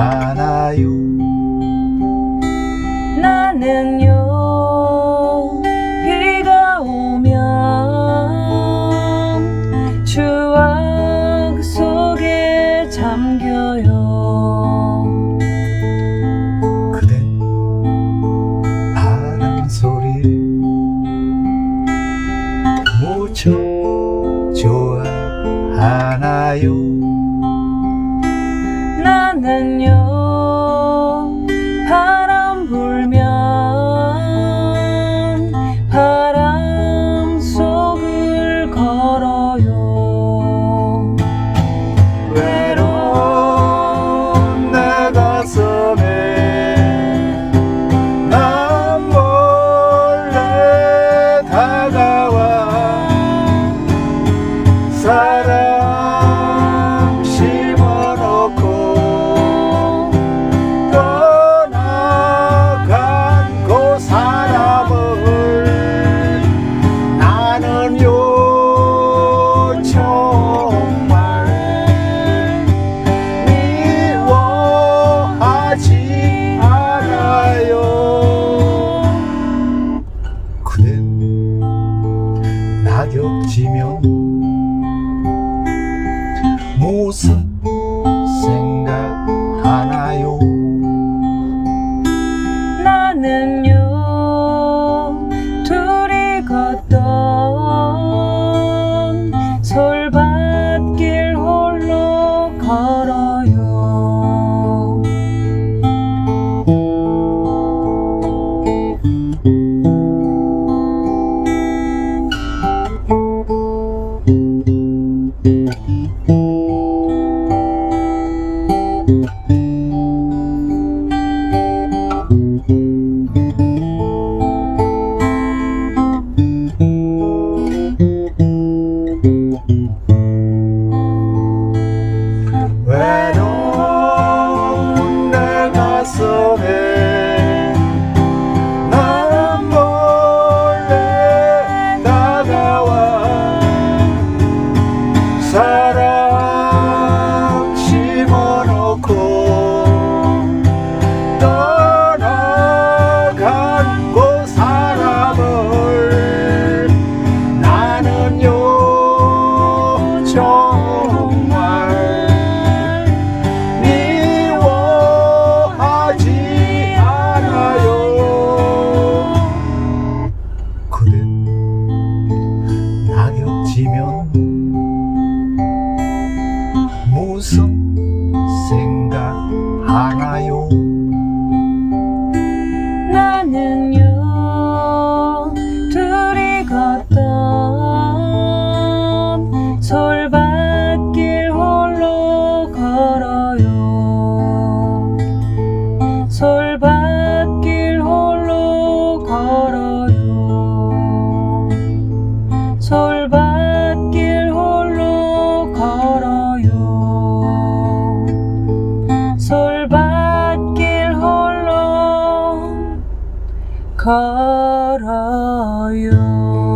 않아요. 나는요 비가 오면 추억 속에 잠겨요. 그대 바람 소리를 무척 좋아하나요? 难有 가볍지면 무슨 생각하나요? 나는요 둘이 걷던 솔밭 something 所有。